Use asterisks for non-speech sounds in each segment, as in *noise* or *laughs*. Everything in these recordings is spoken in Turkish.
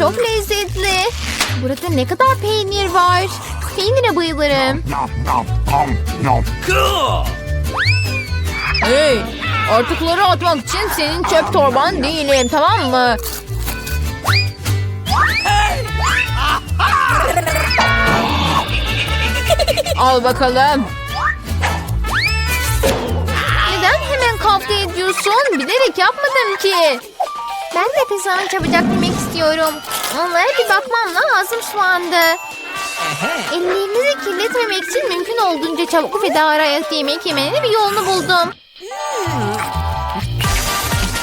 Çok lezzetli. Burada ne kadar peynir var. Peynire bayılırım. Hey, artıkları atmak için senin çöp torban değilim tamam mı? Al bakalım. Neden hemen kavga ediyorsun? Bilerek yapmadım ki. Ben de pizzanı çabucak yemek istiyorum. Onlara bir bakmam lazım şu anda. Ellerinizi kirletmemek için mümkün olduğunca çabuk ve ayakta yemek yemenin bir yolunu buldum.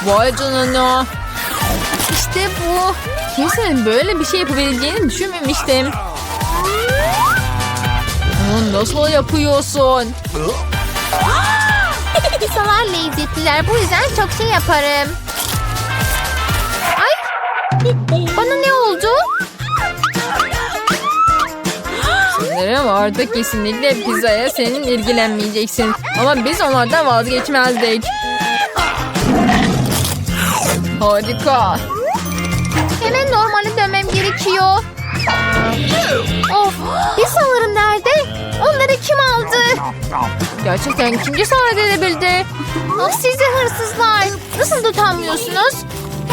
Vay canına. İşte bu. Kimsenin böyle bir şey yapabileceğini düşünmemiştim. Bunu nasıl yapıyorsun? Pizzalar lezzetliler. Bu yüzden çok şey yaparım. Bana ne oldu? Sanırım artık kesinlikle pizzaya senin ilgilenmeyeceksin. Ama biz onlardan vazgeçmezdik. Harika. Hemen normale dönmem gerekiyor. Of, pizzalarım nerede? Onları kim aldı? Gerçekten kim cesaret edebildi? Ah sizi hırsızlar. Nasıl? Hele.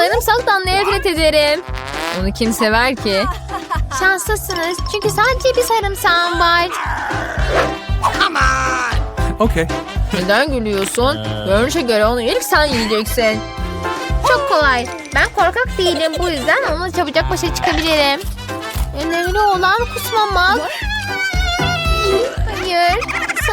Sarımsaktan nefret ederim. Onu kim sever ki? Şanslısınız çünkü sadece bir sarımsağım var. Okay. Neden gülüyorsun? Görünüşe göre onu ilk sen yiyeceksin. Çok kolay. Ben korkak değilim bu yüzden onunla çabucak başa çıkabilirim. Önemli olan kusmamak. Hayır.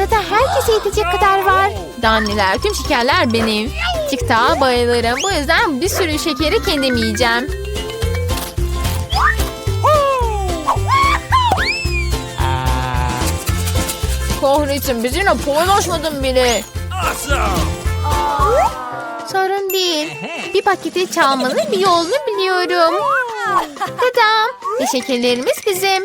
Burada herkese yetecek kadar var. Danniler, tüm şekerler benim. TikTok'a bayılırım. Bu yüzden bir sürü şekeri kendim yiyeceğim. Kahretsin bizimle paylaşmadın bile. Sorun değil. Bir paketi çalmanın bir yolunu biliyorum. Ve şekerlerimiz bizim.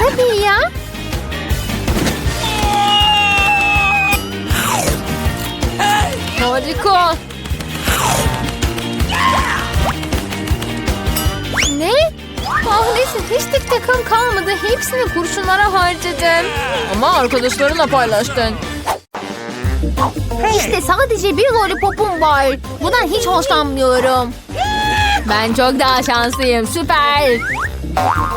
Tabii ya. Harika. Ne? Kahretsin hiç tek takım kalmadı. Hepsini kurşunlara harcadım. Ama arkadaşlarınla paylaştın. İşte sadece bir lollipopum var. Bundan hiç hoşlanmıyorum. Ben çok daha şanslıyım. Süper.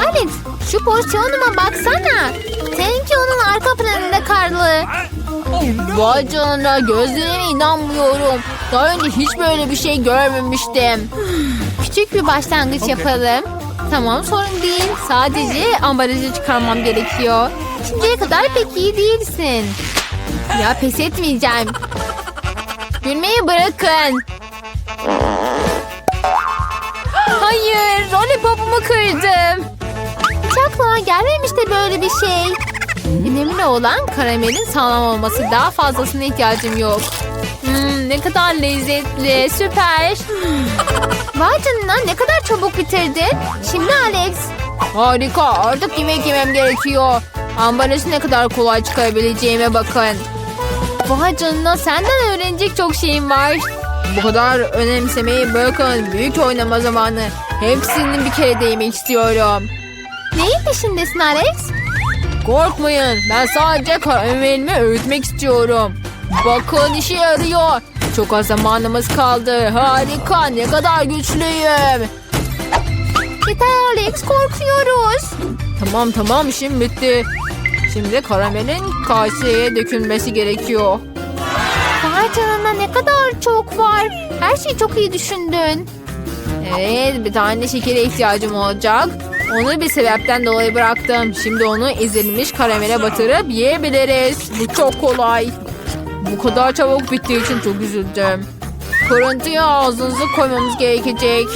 Alex şu porsiyonuma baksana. Seninki onun arka planında karlı. Vay canına gözlerime inanmıyorum. Daha önce hiç böyle bir şey görmemiştim. Küçük bir başlangıç yapalım. Tamam sorun değil. Sadece ambalajı çıkarmam gerekiyor. Şimdiye kadar pek iyi değilsin. Ya pes etmeyeceğim. Gülmeyi bırakın. Hayır, lollipopumu kırdım. Hiç aklıma gelmemişti böyle bir şey. Önemli olan karamelin sağlam olması. Daha fazlasına ihtiyacım yok. Hmm, ne kadar lezzetli, süper. Vay canına ne kadar çabuk bitirdin. Şimdi Alex. Harika, artık yemek yemem gerekiyor. Ambalajı ne kadar kolay çıkarabileceğime bakın. Vay canına senden öğrenecek çok şeyim var. Bu kadar önemsemeyi bırakın. Büyük oynama zamanı. Hepsini bir kere değmek istiyorum. Neyin peşindesin Alex? Korkmayın. Ben sadece karamelimi öğütmek istiyorum. Bakın işe yarıyor. Çok az zamanımız kaldı. Harika. Ne kadar güçlüyüm. Yeter Alex. Korkuyoruz. Tamam tamam işim bitti. Şimdi karamelin kaseye dökülmesi gerekiyor. Vay ne kadar çok var. Her şeyi çok iyi düşündün. Evet bir tane şekere ihtiyacım olacak. Onu bir sebepten dolayı bıraktım. Şimdi onu ezilmiş karamele batırıp yiyebiliriz. Bu çok kolay. Bu kadar çabuk bittiği için çok üzüldüm. Kırıntıya ağzınızı koymamız gerekecek.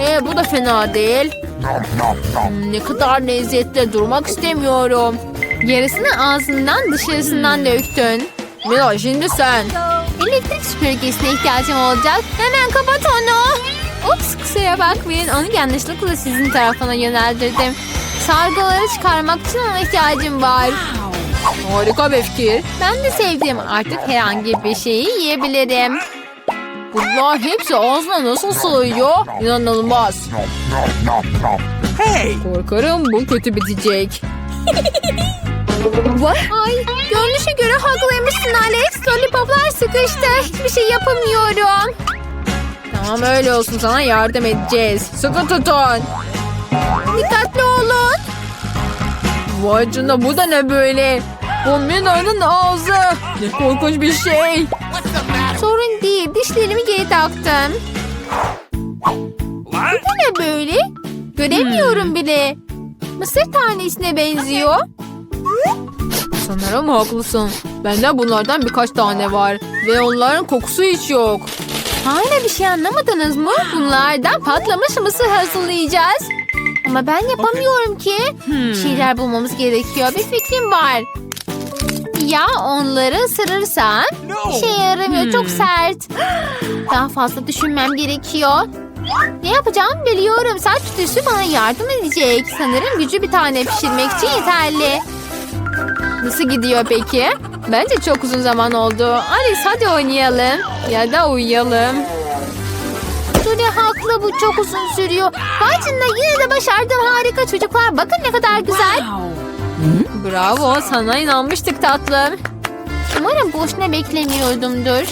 Ee, bu da fena değil. Hmm, ne kadar lezzetli durmak istemiyorum. Yarısını ağzından dışarısından döktün. Mila şimdi sen. Elektrik süpürgesine ihtiyacım olacak. Hemen kapat onu. Ups kusura bakmayın. Onu yanlışlıkla sizin tarafına yöneldirdim. Sargıları çıkarmak için ona ihtiyacım var. Harika bir fikir. Ben de sevdim. Artık herhangi bir şeyi yiyebilirim. Bunlar hepsi ağzına nasıl sığıyor? İnanılmaz. Hey! Korkarım bu kötü bitecek. *laughs* Ay görünüşe göre haklıymışsın Alex. Lollipoplar sıkıştı. Hiçbir şey yapamıyorum. Tamam öyle olsun sana yardım edeceğiz. Sıkı tutun. Dikkatli olun. Vay canına bu da ne böyle? Bu Mina'nın ağzı. Ne korkunç bir şey. Sorun değil dişlerimi geri taktım. What? Bu ne böyle? Göremiyorum bile. Mısır tanesine benziyor. Sanırım haklısın. Bende bunlardan birkaç tane var. Ve onların kokusu hiç yok. Hala bir şey anlamadınız mı? Bunlardan patlamış mısır hazırlayacağız. Ama ben yapamıyorum ki. Bir şeyler bulmamız gerekiyor. Bir fikrim var. Ya onları ısırırsam? İşe yaramıyor. Çok sert. *gasps* Daha fazla düşünmem gerekiyor. Ne yapacağımı biliyorum. Saç tüsü bana yardım edecek. Sanırım gücü bir tane pişirmek için yeterli. Nasıl gidiyor peki? Bence çok uzun zaman oldu. Alice hadi oynayalım. Ya da uyuyalım. Julie haklı bu çok uzun sürüyor. Canına yine de başardım harika çocuklar. Bakın ne kadar güzel. Bravo sana inanmıştık tatlım. Umarım boşuna beklemiyordumdur.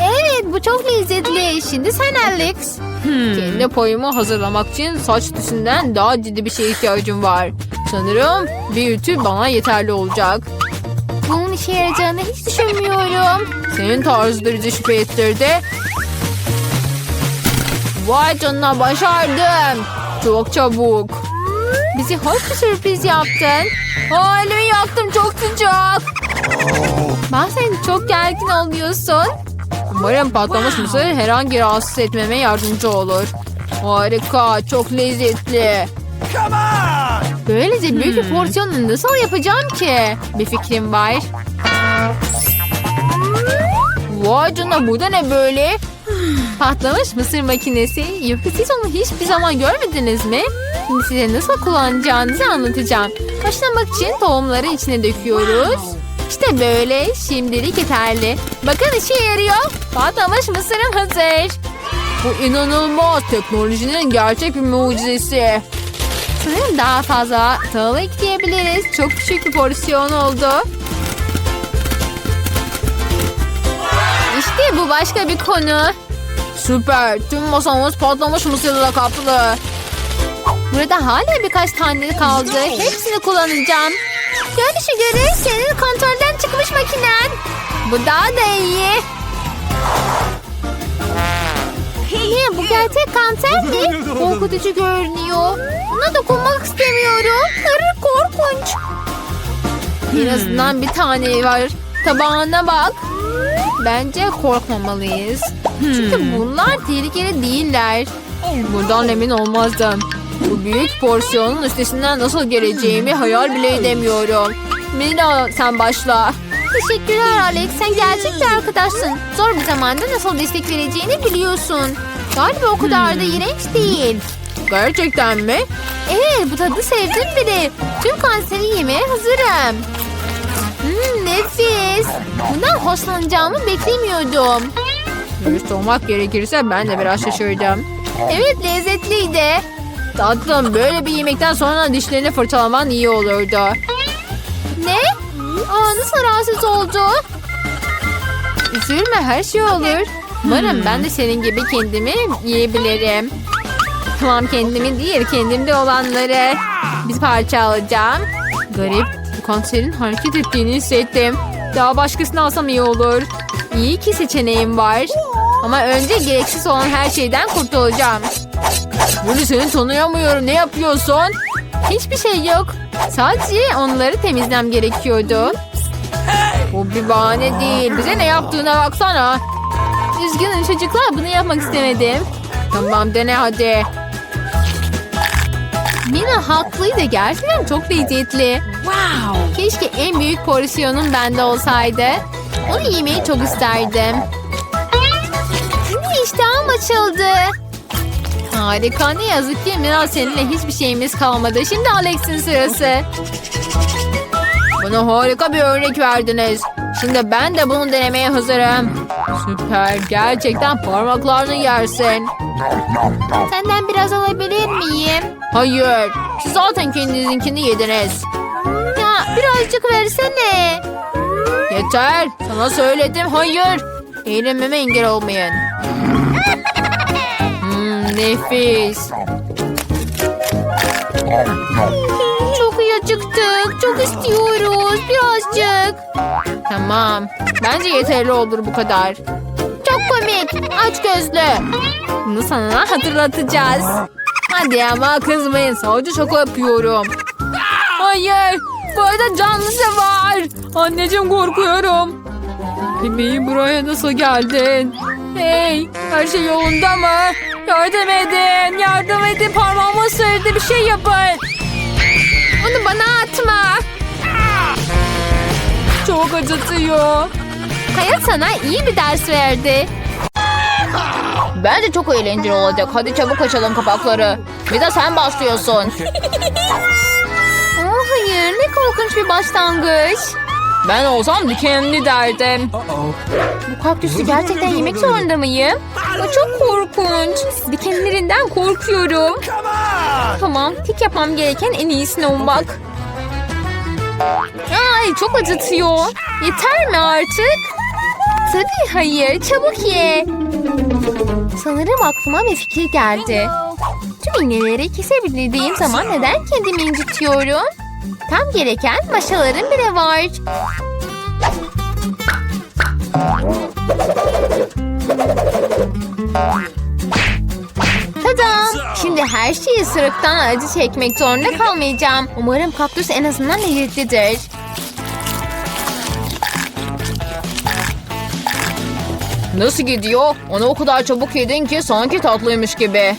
Evet bu çok lezzetli. Şimdi sen Alex. Kendi payımı hazırlamak için saç tüsünden daha ciddi bir şeye ihtiyacım var. Sanırım bir ütü bana yeterli olacak. Bunun işe yarayacağını hiç düşünmüyorum. Senin tarzı da bizi şüphe ettirdi. Vay canına başardım. Çok çabuk. Bizi hoş bir sürpriz yaptın. Aa, elimi yaktım çok sıcak. Bazen çok gergin oluyorsun. Umarım patlamış mısır herhangi rahatsız etmeme yardımcı olur. Harika, çok lezzetli. Come on! Böylece büyük bir porsiyonu nasıl yapacağım ki? Bir fikrim var. Vay canına bu da ne böyle? Patlamış mısır makinesi. Yoksa siz onu hiçbir zaman görmediniz mi? Şimdi size nasıl kullanacağınızı anlatacağım. Başlamak için tohumları içine döküyoruz. İşte böyle. Şimdilik yeterli. Bakın işe yarıyor. Patlamış mısırım hazır. Bu inanılmaz. Teknolojinin gerçek bir mucizesi. Sanırım daha fazla tahıl ekleyebiliriz. Çok küçük bir porsiyon oldu. İşte bu başka bir konu. Süper. Tüm masamız patlamış mısırla kaplı. Burada hala birkaç tane kaldı. Hepsini kullanacağım. Görünüşe göre senin kontrolden çıkmış makinen. Bu daha da iyi. Ne bu gerçek kanser mi? Korkutucu görünüyor. Buna dokunmak istemiyorum. Arı korkunç. En azından bir tane var. Tabağına bak. Bence korkmamalıyız. Çünkü bunlar tehlikeli değiller. Bundan emin olmazdım. Bu büyük porsiyonun üstesinden nasıl geleceğimi hayal bile edemiyorum. Mina sen başla. Teşekkürler Alex. Sen gerçek bir arkadaşsın. Zor bir zamanda nasıl destek vereceğini biliyorsun. Galiba o kadar da iğrenç değil. Gerçekten mi? Evet bu tadı sevdim bile. Tüm kanseri yemeye hazırım. Hmm, nefis. Bundan hoşlanacağımı beklemiyordum. Dürüst olmak gerekirse ben de biraz şaşırdım. Evet lezzetliydi. Tatlım böyle bir yemekten sonra dişlerini fırçalaman iyi olurdu. Ne? Aa, nasıl rahatsız oldu? Üzülme her şey olur. Umarım ben de senin gibi kendimi yiyebilirim. Tamam kendimi değil kendimde olanları. Bir parça alacağım. Garip. Bu kanserin hareket ettiğini hissettim. Daha başkasını alsam iyi olur. İyi ki seçeneğim var. Ama önce gereksiz olan her şeyden kurtulacağım. Bunu seni tanıyamıyorum. Ne yapıyorsun? Hiçbir şey yok. Sadece onları temizlem gerekiyordu. Bu bir bahane değil. Bize ne yaptığına baksana. Üzgünüm çocuklar bunu yapmak istemedim. Tamam dene hadi. Mina haklıydı. Gerçekten çok lezzetli. Wow. Keşke en büyük porsiyonum bende olsaydı. Onu yemeyi çok isterdim. Yine iştahım açıldı. Harika ne yazık ki Mina seninle hiçbir şeyimiz kalmadı. Şimdi Alex'in sırası. Bana harika bir örnek verdiniz. Şimdi ben de bunu denemeye hazırım. Süper. Gerçekten parmaklarını yersin. Senden biraz alabilir miyim? Hayır. Siz zaten kendinizinkini yediniz. Ya birazcık versene. Yeter. Sana söyledim. Hayır. Eğlenmeme engel olmayın. *laughs* Hmm, nefis. *laughs* Acıktık. Çok istiyoruz. Birazcık. Tamam. Bence yeterli olur bu kadar. Çok komik. Aç gözlü. Bunu sana hatırlatacağız. Hadi ama kızmayın. Sadece şaka yapıyorum. Hayır. Burada canlısı var. Anneciğim korkuyorum. Bebeğim buraya nasıl geldin? Hey, her şey yolunda mı? Yardım edin, yardım edin. Parmağımı ısırdı, bir şey yapın. Onu bana atma. Çok acıtıyor. Hayat sana iyi bir ders verdi. Bence çok eğlenceli olacak. Hadi çabuk açalım kapakları. Bir de sen başlıyorsun. oh, hayır, ne korkunç bir başlangıç. Ben olsam dikenli derdim. Bu kaktüsü gerçekten yemek zorunda mıyım? O çok korkunç. Dikenlerinden korkuyorum. Tamam, tek yapmam gereken en iyisini olmak. Ay çok acıtıyor. Yeter mi artık? Tabii hayır, çabuk ye. Sanırım aklıma bir fikir geldi. Tüm iğneleri kesebildiğim zaman neden kendimi incitiyorum? Tam gereken maşaların bile var. Şimdi her şeyi sırıktan acı çekmek zorunda kalmayacağım. Umarım kaktüs en azından lezzetlidir. Nasıl gidiyor? Onu o kadar çabuk yedin ki sanki tatlıymış gibi.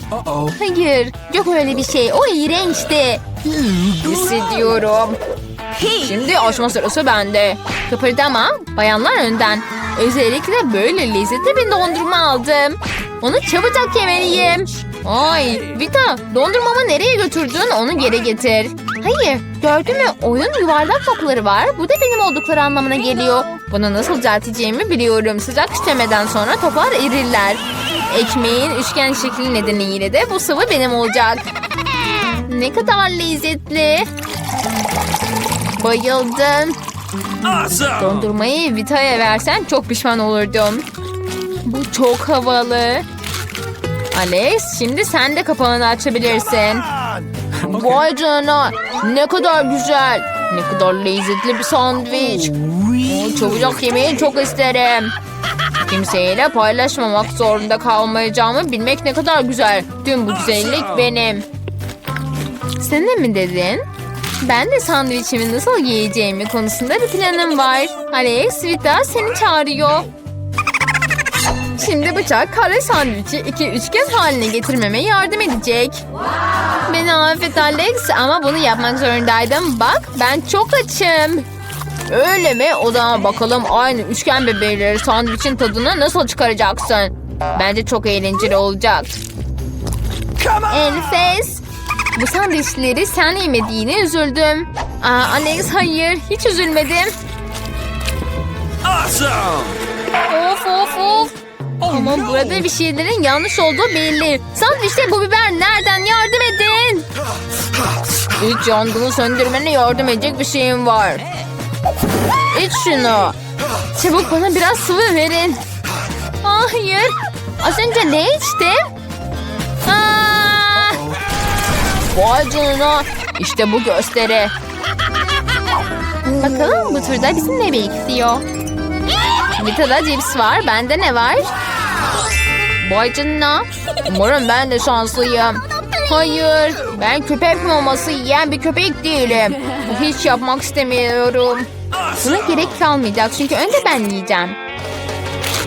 Hayır, yok öyle bir şey. O iğrençti. Hissediyorum. Şimdi açma sırası bende. Kıpırdama, bayanlar önden. Özellikle böyle lezzetli bir dondurma aldım. Onu çabucak yemeliyim. Ay, Vita, dondurmamı nereye götürdün? Onu geri getir. Hayır, gördün mü? Oyun yuvarlak topları var. Bu da benim oldukları anlamına geliyor. Bunu nasıl düzelteceğimi biliyorum. Sıcak işlemeden sonra toplar erirler. Ekmeğin üçgen şekli nedeniyle de bu sıvı benim olacak. Ne kadar lezzetli. Bayıldım. Awesome! Dondurmayı Vita'ya versen çok pişman olurdum. Bu çok havalı. Alex şimdi sen de kapağını açabilirsin. *laughs* Vay canına ne kadar güzel. Ne kadar lezzetli bir sandviç. Çabucak yemeyi çok isterim. Kimseyle paylaşmamak zorunda kalmayacağımı bilmek ne kadar güzel. Tüm bu güzellik benim. Sen de mi dedin? Ben de sandviçimi nasıl yiyeceğimi konusunda bir planım var. Alex, Vita seni çağırıyor. Şimdi bıçak kare sandviçi iki üçgen haline getirmeme yardım edecek. Beni affet Alex ama bunu yapmak zorundaydım. Bak ben çok açım. Öyle mi? O zaman bakalım aynı üçgen bebeğleri sandviçin tadını nasıl çıkaracaksın? Bence çok eğlenceli olacak. Enfes. Bu sandviçleri sen yemediğine üzüldüm. Aa, Alex hayır hiç üzülmedim. Awesome! Of of of. Ama burada bir şeylerin yanlış olduğu belli. Sandviçte bu biber nereden yardım edin. İç yangını söndürmene yardım edecek bir şeyim var. İç şunu. Çabuk bana biraz sıvı verin. Hayır. Az önce ne içtim? Aa! Vay canına. İşte bu gösteri. Bakalım bu turda bizi ne bekliyor? Vita'da cips var. Bende ne var? Vay canına. Umarım ben de şanslıyım. Hayır, ben köpek maması yiyen bir köpek değilim. Hiç yapmak istemiyorum. Buna gerek kalmayacak çünkü önce ben yiyeceğim.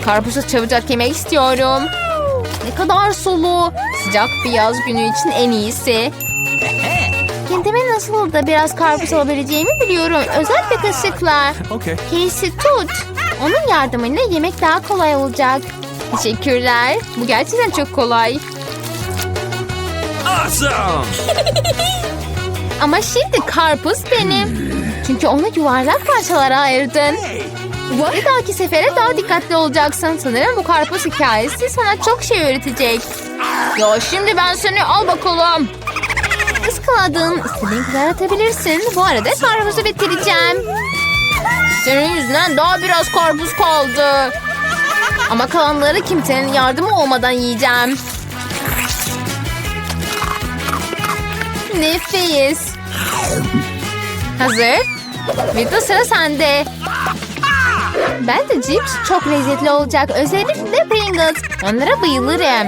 Karpuzu çabucak yemek istiyorum. Ne kadar sulu. Sıcak bir yaz günü için en iyisi. Kendime nasıl da biraz karpuz alabileceğimi biliyorum. Özellikle kaşıkla. Okay. Casey tut. Onun yardımıyla yemek daha kolay olacak. Teşekkürler. Bu gerçekten çok kolay. Awesome! *laughs* Ama şimdi karpuz benim. Çünkü onu yuvarlak parçalara ayırdın. Bir dahaki sefere daha dikkatli olacaksın. Sanırım bu karpuz hikayesi sana çok şey öğretecek. Ya şimdi ben seni al bakalım. Iskaladın. İstediğin kadar atabilirsin. Bu arada karpuzu bitireceğim. Senin yüzünden daha biraz karpuz kaldı. Ama kalanları kimsenin yardımı olmadan yiyeceğim. Nefis. Hazır. Vito sıra sende. Ben de cips çok lezzetli olacak. Özellikle Pringles. Onlara bayılırım.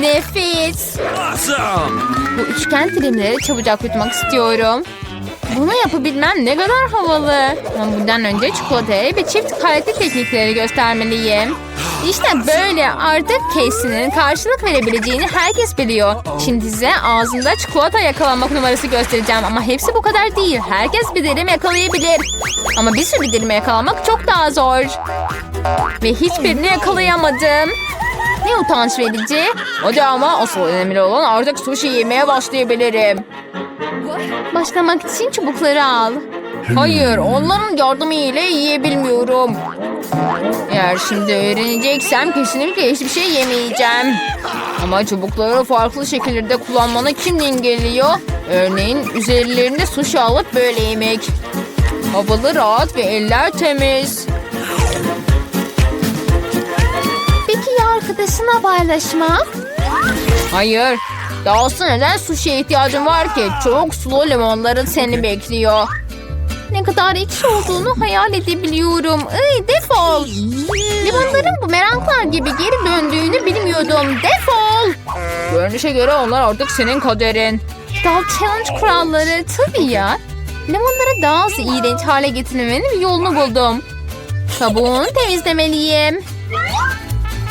Nefis. Awesome! Bu üçgen dilimleri çabucak yutmak istiyorum. Bunu yapabilmem ne kadar havalı. Ama bundan önce çikolataya bir çift kalite teknikleri göstermeliyim. İşte böyle artık Casey'nin karşılık verebileceğini herkes biliyor. Şimdi size ağzında çikolata yakalamak numarası göstereceğim. Ama hepsi bu kadar değil. Herkes bir dilim yakalayabilir. Ama bir sürü dilime yakalamak çok daha zor. Ve hiçbirini yakalayamadım. Ne utanç verici. Hadi ama asıl önemli olan artık sushi yemeye başlayabilirim. Başlamak için çubukları al. Hayır, onların yardımı ile yiyebilmiyorum. Eğer şimdi öğreneceksem kesinlikle hiçbir şey yemeyeceğim. Ama çubukları farklı şekillerde kullanmanı kim engelliyor? Örneğin üzerlerinde sushi alıp böyle yemek. Havalı rahat ve eller temiz. Peki ya arkadaşına paylaşmak? Hayır. Dahası neden sushi'ye ihtiyacın var ki? Çok sulu limonların seni bekliyor. Ne kadar ekşi olduğunu hayal edebiliyorum. Ay defol. Limonların bu meraklar gibi geri döndüğünü bilmiyordum. Defol. Görünüşe göre onlar artık senin kaderin. Dal challenge kuralları tabii ya. Limonları daha az iğrenç hale getirmenin bir yolunu buldum. Kabuğunu temizlemeliyim.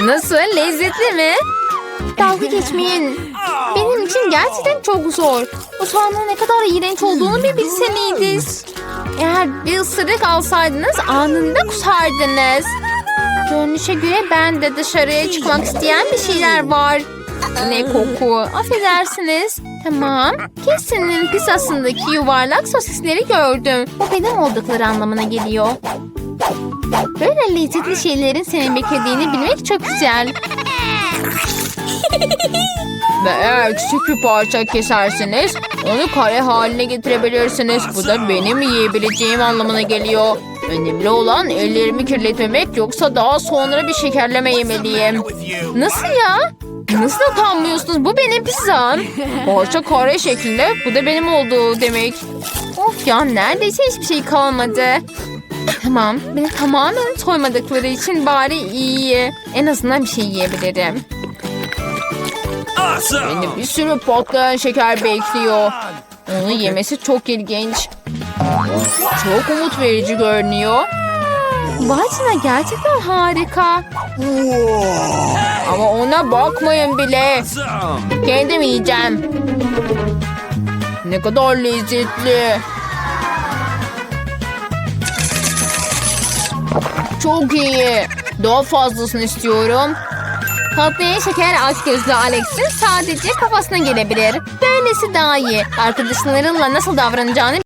Nasıl? Lezzetli mi? Dalga geçmeyin. Benim için gerçekten çok zor. Bu soğanın ne kadar iğrenç olduğunu bir bilseniydiniz. Eğer bir ısırık alsaydınız anında kusardınız. Görünüşe göre ben de dışarıya çıkmak isteyen bir şeyler var. Ne koku. Affedersiniz. Tamam. Kesin'in pizzasındaki yuvarlak sosisleri gördüm. Bu benim oldukları anlamına geliyor. Böyle lezzetli şeylerin seni beklediğini bilmek çok güzel. *laughs* Ve eğer küçük bir parça keserseniz onu kare haline getirebilirsiniz. Bu da benim yiyebileceğim anlamına geliyor. Önemli olan ellerimi kirletmemek yoksa daha sonra bir şekerleme yemeliyim. Nasıl ya? Nasıl utanmıyorsunuz? Bu benim pizzam. Parça kare şeklinde. Bu da benim olduğu demek. Of ya neredeyse hiçbir şey kalmadı. Tamam. Beni tamamen soymadıkları için bari iyi. En azından bir şey yiyebilirim. Awesome. Beni bir sürü patlayan şeker bekliyor. Onu yemesi çok ilginç. Çok umut verici görünüyor. Bacına gerçekten harika. Ama ona bakmayın bile. Kendim yiyeceğim. Ne kadar lezzetli. Çok iyi. Daha fazlasını istiyorum. Patlayan şeker aç gözlü Alex'in sadece kafasına gelebilir. Böylesi daha iyi. Arkadaşlarınla nasıl davranacağını